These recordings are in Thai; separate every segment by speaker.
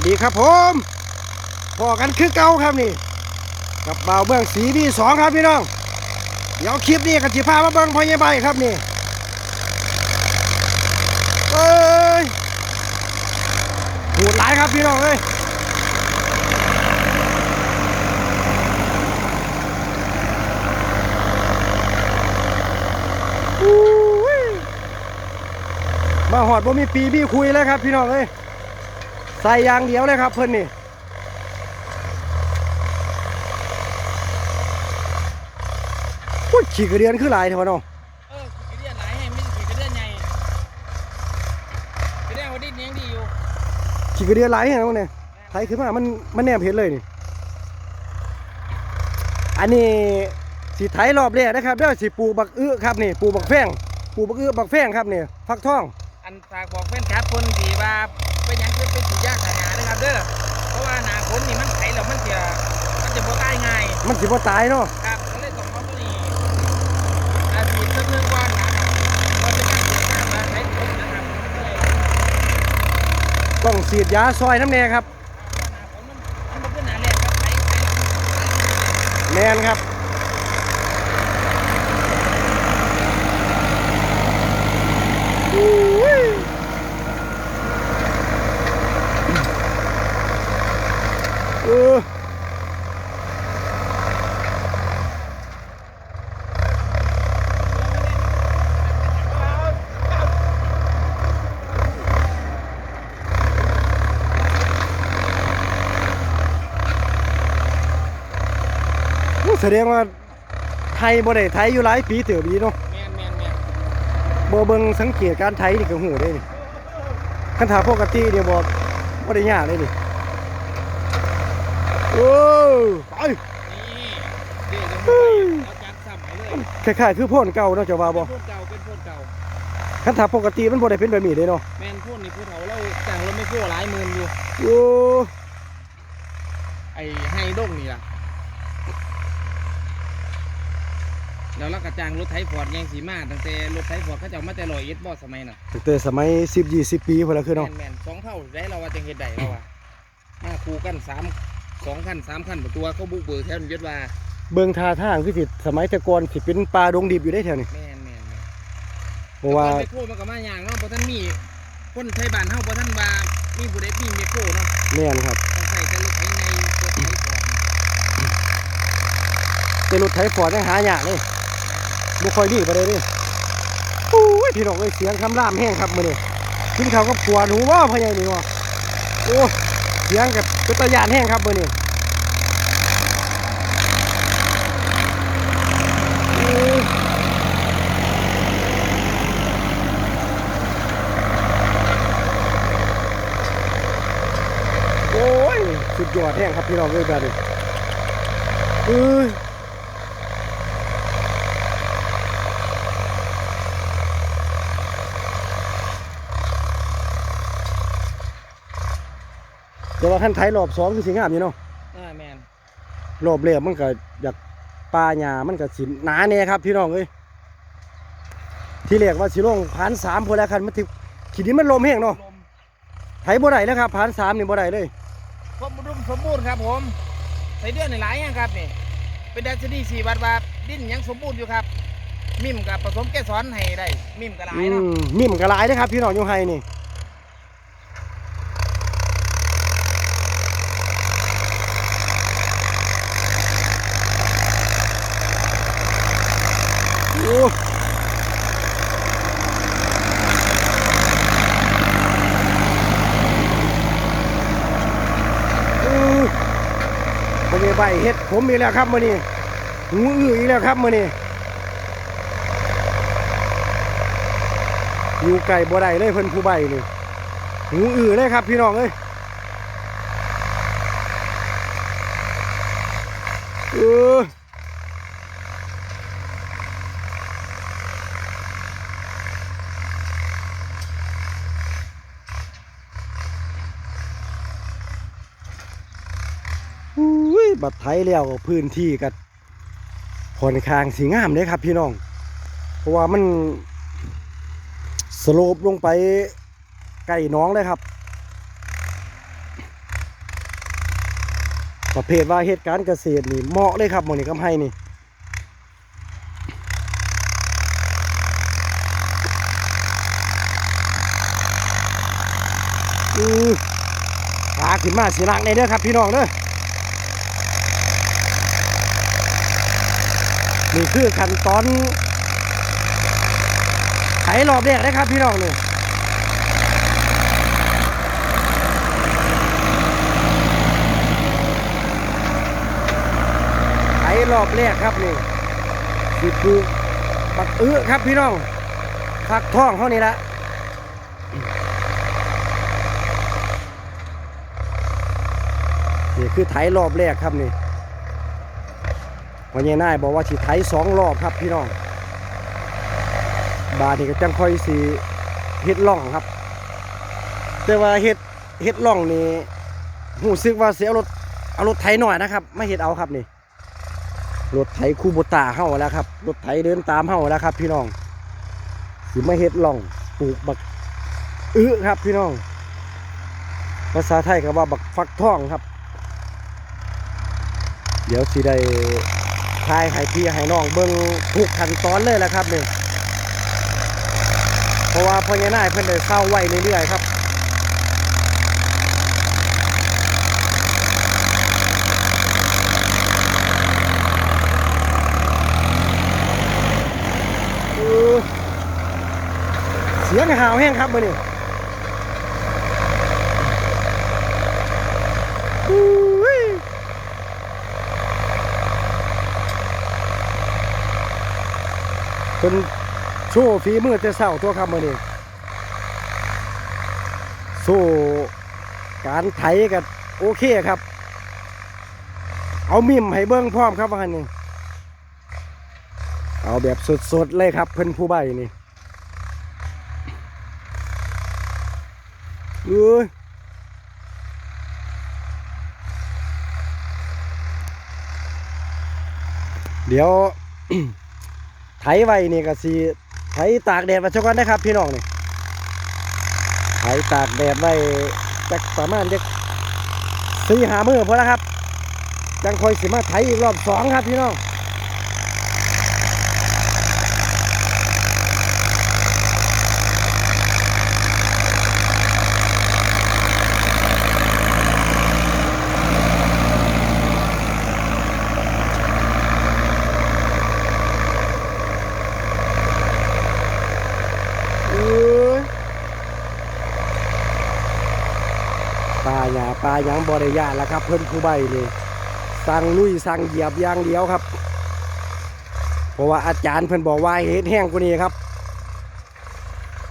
Speaker 1: วัสดีครับผมพอกันคือเก่าครับนี่ กับบ่าวเบื้องสีบีสองครับพี่น้อง เดี๋ยวคลิปนี้กันสิพามาเบิ้งพอใหญ่ใบครับนี่เอ้ยโหดหลายครับพี่น้องเอ้ยมาหอดบ่มีปีมีคุยเลยครับพี่น้องเอ้ย ใส่อยางเดียวเลยครับเพิ่นนี่พูดขี่กระเดือนคือหลายเถอะวะน้อง
Speaker 2: เออขี่กระเดือนหลายให้ไม่ใช่ขี่กระเดือนใหญ่กระเดือนวันนี้ยังดีอยู่
Speaker 1: ขี่กระเดือนหลายเห็นไหมเนี่ยไทยขึ้นมามันมันแนบเห็นเลยนี่ อันนี้สีไทยรอบแรกนะครับเดี๋ยวสีปลูกบักอื้อครับนี่ปลูกบักแฟงปลูกบักอื้อบักแฟงครับนี่ฟักทอง
Speaker 2: อันฝากบอกแฟนครับคนที่ว่า เป็นหยังคือเป็นสียากขนาดนะครับเด้อเพราะว่าหนาฝนนี่มันไถแล้วมันจะมันจะบ่ตายง่าย
Speaker 1: มันสิบ่ตายเนาะ
Speaker 2: ครับก็เลยต้องเอาตัวนี้อาชีพสักเรื่องก่อนนะครับก็จะการเกิดการมาใช้ฝนนะครับก็เลย
Speaker 1: ต้องฉีดยาซอยน้ำแน่ครับ
Speaker 2: หนาฝนมันมันบ่ขึ้นหนาแรงครับไถไถแล้วมัน
Speaker 1: แมนครับอุ้ยเออ โอ้ แสดงว่าไทยบ่ได้ไทยอยู่หลายปีเติบดีเนาะ
Speaker 2: แม่นแม่นแม่น
Speaker 1: บ่เบิ่งสังเกตการไทยนี่ก็หูได้นี่คันถาปกติเนี่ยบ่บ่ได้ยากเลยนี่โอ้ไป
Speaker 2: นี่เดี๋ยวจะบ่เอาจัดซ้ำให้เลย
Speaker 1: คล้ายๆคือพ่นเก่าเนาะเจ้าว่าบ่
Speaker 2: เป็นพูดเก่าเป็นพูดเก่า
Speaker 1: คันถาปกติมันบ่ได้เป็นแบบนี้เลยเนาะ
Speaker 2: แมนพูดนี่พูดเขาเราจ้างเราไม่พูดหลายหมื่นอยู่
Speaker 1: โอ้
Speaker 2: ไอ้ไฮด้งนี่ล่ะ แล้วเราก็จ้างรถไถฟอร์ดยังสีมาตั้งแต่รถไถฟอร์ดเขาจะเอามาแต่ลอยเอ็ดบอสมัยน่ะ
Speaker 1: ตั้งแต่สมัย10 20ปีพุ่นละคือ
Speaker 2: แม
Speaker 1: เนาะ
Speaker 2: นแมนสองเท่าได้เราว่าจังเฮ็ดได้เราว่ามาคู่กันสามสองขั้นสามขั้นตัวเขาบุกเบิกแถวนี้ยศว่า
Speaker 1: เบิ่งท่าทางคือสิสมัยแต่ก่อนสิเป็นป่าดงดิบอยู่ได้แถวนี้
Speaker 2: แมนแมนแมน
Speaker 1: เพราะว่า
Speaker 2: ไมโครมันก็มาอย่างเนาะเพราะท่านมีคนไทยบ้านเฮาเพราะท่านว่ามีบุได้มีไมโครเนาะ
Speaker 1: แม่นครับ
Speaker 2: ต้องใส่แต่รถไถในรถไถฟอร์ด
Speaker 1: แต่รถไถฟอร์ดยังหายากเลย บ่ค่อยดีบ่ได้เด้โอ้ยพี่น้องเอ้ยเสียงคำรามแห้งครับมือนี้กินข้าวกับขัวหนูว่าพ่อใหญ่นี่ว่าโอ้เสียงกับเป็นตะยานแห้งครับมือนี้โอ้ยสุดยอดแห้งครับพี่น้องเอ้ยแบบนี้เอ้ย แต่ว่า ขั้นไทยรอบสองคือสิงามอยู่เนาะ
Speaker 2: อ่าแมน
Speaker 1: รอบแรกมันก็อยากปลาหญ้ามันก็สิหนาแน่ครับพี่น้องเอ้ยที่แรกว่าสิลงผ่านสามพอแล้วคันมันถึงขีดินมันลมแห้งเนาะ
Speaker 2: ลม
Speaker 1: ไถบ่ได้แล้วครับผ่านสามนี่บ่ได้เลย
Speaker 2: ครบรุมสมบูรณ์ครับผมใส่เดือนในหลายอย่างครับนี่เป็นดัชนีสี่บาทบาทดินยังสมบูรณ์อยู่ครับ มิมกับผสมแก้ซ้อนให้ได้มิมกับหลาย
Speaker 1: อื
Speaker 2: เนาะ
Speaker 1: มมีมันก็หลายเด้อครับพี่น้องอยู่ไฮนี่โอ้อือบ่มีใบ เห็ดผมอีกแล้วครับมื่อนี้หูอื้ออีกแล้วครับมื่อนี้อยู่ไก่บ่ได้เลยเพิ่นผู้ใบนี่หูอื้อเลยครับ พี่น้องเอ้ยเอออุ้ย บัดไทยแล้วพื้นที่กัค่อนข้างสีงามเลยครับพี่น้อง เพราะว่ามันสโลปลงไปใกล้น้องเลยครับ ประเภทว่าเหตุการณ์เกษตรนี่เหมาะเลยครับมองนี้กำให้นี่อือขาขึ้นมาสีนักในเด้อครับพี่น้องเด้อ นี่คือขั้นตอนไถรอบแรกนะครับพี่น้องนี่ไถรอบแรกครับนี่สิปลูกปักอื้อครับพี่น้องฟักท่องเขานี่ละนี่คือไถรอบแรกครับนี่ วันนี้นายบอกว่าสิไถสองรอบครับพี่น้อง บาดนี่ก็จังค่อยสีเฮ็ดล่องครับ แต่ว่าเฮ็ดเฮ็ดล่องนี่หูซึกว่าเสียรถเอารถไถหน่อยนะครับ ไม่เฮ็ดเอาครับนี่รถไถคูโบตาเฮาแล้วครับรถไถเดินตามเฮาแล้วครับ พี่น้องสิมาเฮ็ดล่องปลูกบักอื้อครับ พี่น้อง ภาษาไทยก็ว่าบักฟักทองครับ เดี๋ยวสิได้ ทายให้พี่ให้น้องเบิ่งทุกขั้นตอนเลยแหละครับนี่เพราะว่าพ่อใหญ่นายเพิ่นได้เศร้าไว้เรื่อยๆครับเออเสียงหาวแห้งครับมื่อนี้อุ้ย เป็นโชว์ฝีมือแต่เศร้าตัวครับมื่อนี้โซ่การไถกันโอเคครับ เอามิมให้เบิ้งพร้อมครับวันนี่เอาแบบสดๆเลยครับ เพิ่นผู้ใบนี่เอ้ยเดี๋ยว ไถไว้นี่ก็สีไถตากแดดมาชกันนะครับ พี่น้องนี่ไถตากแดดไว้จักประมาณจะสี่หามือพอแล้วครับ จังคอยสิมาไถอีกรอบสองครับพี่น้อง เอ้ย ปลาหยาปลาหยังบริยาแล้วครับ เพิ่นผู้ใบนี่สั่งลุยสั่งเหยียบอย่างเดียวครับ เพราะว่าอาจารย์เพิ่นบอกว่าเฮ็ดแห้งกว่านี้ครับ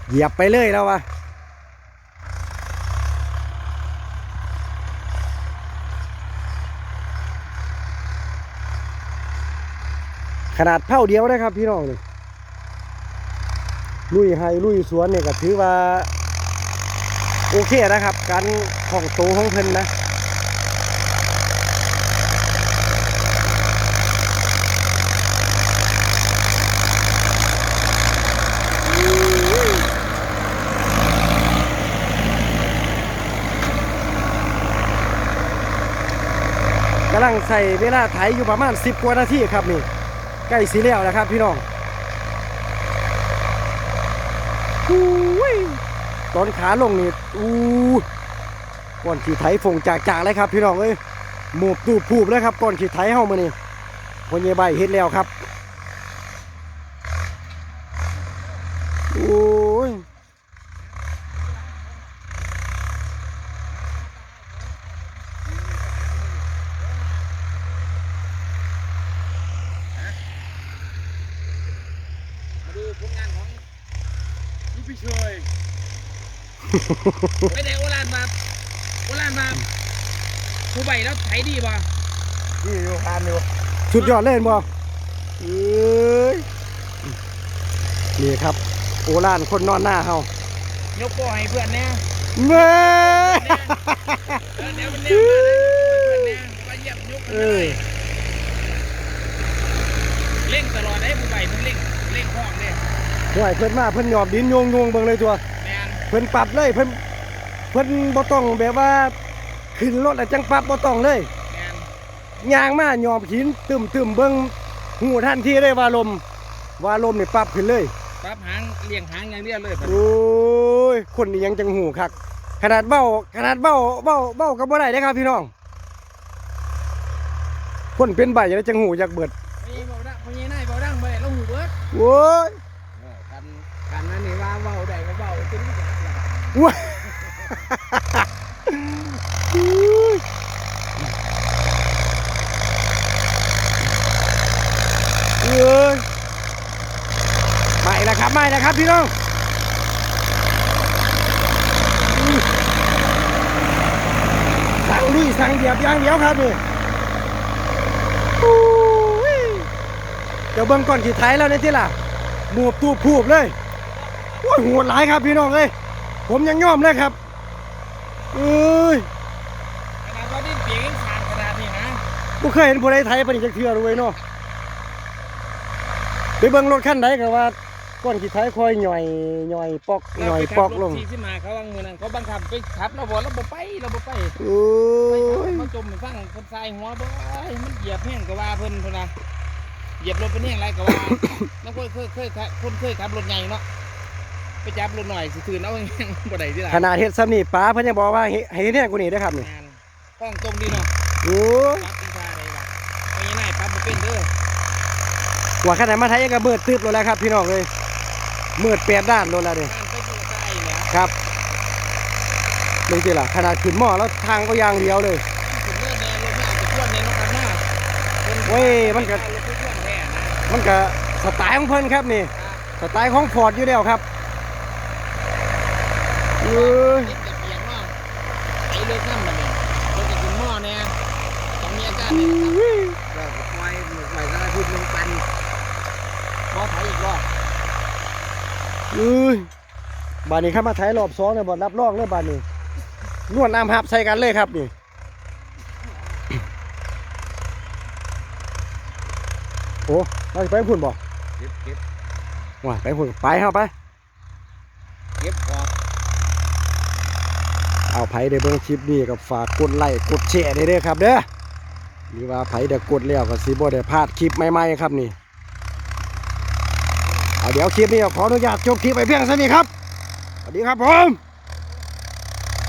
Speaker 1: เหยียบไปเลยแล้ววะขนาดเท่าเดียวนะครับพี่น้องนี่ลุยไฮลุยสวนเนี่ยก็ถือว่า โอเคนะครับ การของโตวของเพิ่นนะกำลังใส่เวลาไถอยู่ประมาณ 10 กว่านาทีครับนี่ใกล้สีแล้วนะครับพี่น้อง ตอนขาลงนี่อู้ก่อนขี่ไถฟงจากจากเลยครับพี่น้องเอ้ยหมูบตูบผูบเลยครับก่อนขี่ไถเฮามานี่พญใบเฮ็ดแล้วครับโอ้ย
Speaker 2: มาดูผลงานของลูกพี่เชย ไปไหนโอรานมาโอรานมาผู้ใบแล้วไถดีป่ะ
Speaker 1: นี่อยู่ทานอยู่สุดยอดเล่นบ่เอ้ยนี่ครับ โอลานคนนอนหน้าเฮาย
Speaker 2: กโป้ให้เพื่อนแน่
Speaker 1: เมื่อ
Speaker 2: เออเดี๋ยวมันแน่มาเลยเพื่อนแน่มาเหยียบยกมัน
Speaker 1: เอ
Speaker 2: เล
Speaker 1: อ
Speaker 2: ยเร่งตลอดได้ผู้ใบเพิ่นเร่งเร่งห้องเนี่ย
Speaker 1: ห่วยเพิ่นมาเพิ่นหยอบดินโยงโยงเบิ่งเลยตัว
Speaker 2: แมน
Speaker 1: เพิ่นปรับเลยเพิ่นเพิ่นบ่ต้องแบบว่าขึ้นรถแล้วจังปรับบ่ต้องเลย
Speaker 2: แมน
Speaker 1: ยางมายอมหินตึมตึมเบิ้งหูทันทีเลยว่าลมว่าลมนี่ปรับขึ้นเลย
Speaker 2: ปั๊บหางเลี้ยงหางอย่างเดียวเลยบัด
Speaker 1: โอ้ยคนนี้ยังจังหูคักขนาดเบ้าขนาดเบ้าเบ้าเบ้าก็บ่ได้เด้ครับพี่น้อง คนเป็นใบยังจังหูอยากเบิด
Speaker 2: พญเบาดังพญนายเบาดังบ่ได้ลงหูเบิด
Speaker 1: โว้ย
Speaker 2: กันกันนั่นนี่ว่าเบาได้ก็เบาจนไม่อยากละ
Speaker 1: ว้าเอ้ยไม่แล้วครับไม่แล้วครับพี่น้องสั่งลุยสั่งเหยียบย่างเดียวครับนี่อุ้ยเดี๋ยวเบิ่งก่อนขีดไทยแล้วนี่ที่ล่ะหมูบตูผูบเลยโอ้ยโหดหลายครับพี่น้องเลย ผมยังยอมเลยครับเอ้ย
Speaker 2: ขนาดว่าดิ้นเปียกยังขาดขนาดนี้นะ
Speaker 1: บ่เคยเห็นผู้ใดไทยปานนี้จักเทื่อเลยเนาะไปเบิ่งรถคันใดก็ว่าก้อนขี้ไทยคอยหน่อยหน่อยปอกหน่อยปอกลง
Speaker 2: ที่ที่มาเขาวางมือนั่นเขาบังคับไปขับเราบอกเราบ่ไปเราบ่ไป
Speaker 1: โอ้
Speaker 2: ไป
Speaker 1: ย
Speaker 2: มาจมฟังคนทรายหัวบ่ยมันเหยียบแห้งก็ว่าเพิ่นพุ่นน่ะเหยียบรถเป็นแห้งไรก็ว่าแล้วเคยเคยเคยคนเคยขับรถใหญ่เนาะ ไปจับรถหน่อยสิถือเอาแห้งบ่ได้ที่ล่ะ
Speaker 1: ขนาดเฮ็ดซ้ำนี่ป้าเพิ่นยังบอกว่าเฮ็ดให้เฮ็ดแน่กูนี่เด้อครับนี่
Speaker 2: งานกล้องตรงดีเนาะ
Speaker 1: โอ้ย
Speaker 2: ปั๊บเป็นชาได้ล่ะไปยังไงปั๊บบ่เป็นเด้อ
Speaker 1: ว่าขนาดมาไทยก็มืดตึ๊บแล้วครับพี่น้องเอ้ยมืดแปดด้านโลดแล้วนี่
Speaker 2: การไปอยู่ใต้แล้ว
Speaker 1: ครับเบิ่งสิล่ะขนาดขึ้นหม้อแล้วทางก็ยางเดียวเลย
Speaker 2: ถึงเลิกแน่รถไม่เอาไปช่วงแน่เนาะครับเนาะพิ่
Speaker 1: เว้ยมันก็
Speaker 2: รถไปช่วงแน่นะ
Speaker 1: มันก็สไตล์ของเพิ่นครับนี่สไตล์ของฟอร์ดอยู่แล้วครับ เอ้ย
Speaker 2: นิดจะเปียกเนาะไอ้เลิกน้ำบัดนี้รถจะขึ้นหม้อแน่ต้องมีอาการนี่นะครับ
Speaker 3: ก็ปล่อยหมดปล่อยสารพิษลงปัน
Speaker 2: หมอไถอีกรอบ
Speaker 1: เอ้ยบานนี้เข้ามาไทยรอบสองเนี่ยบอรับรองเลยบานนี้นวดน้ำหับใส่กันเลยครับนี่โอ้เราจะไปพุ่นบ่
Speaker 3: เก็บเก็บ
Speaker 1: ว่าไปพุ่นไปเข้าไป
Speaker 3: เก็บออก
Speaker 1: เอาไผได้เบิ่งคลิปนี้ก็ฝากกดไลค์กดแชร์ได้เด้อครับเด้อหรือว่าไผ่ได้กดแล้วก็สิบ่ได้พลาดคลิปใหม่ๆครับนี่เอาเดี๋ยวคลิปนี้ขออนุญาตจบคลิปไปเพียงเท่านี้ครับสวัสดีครับผม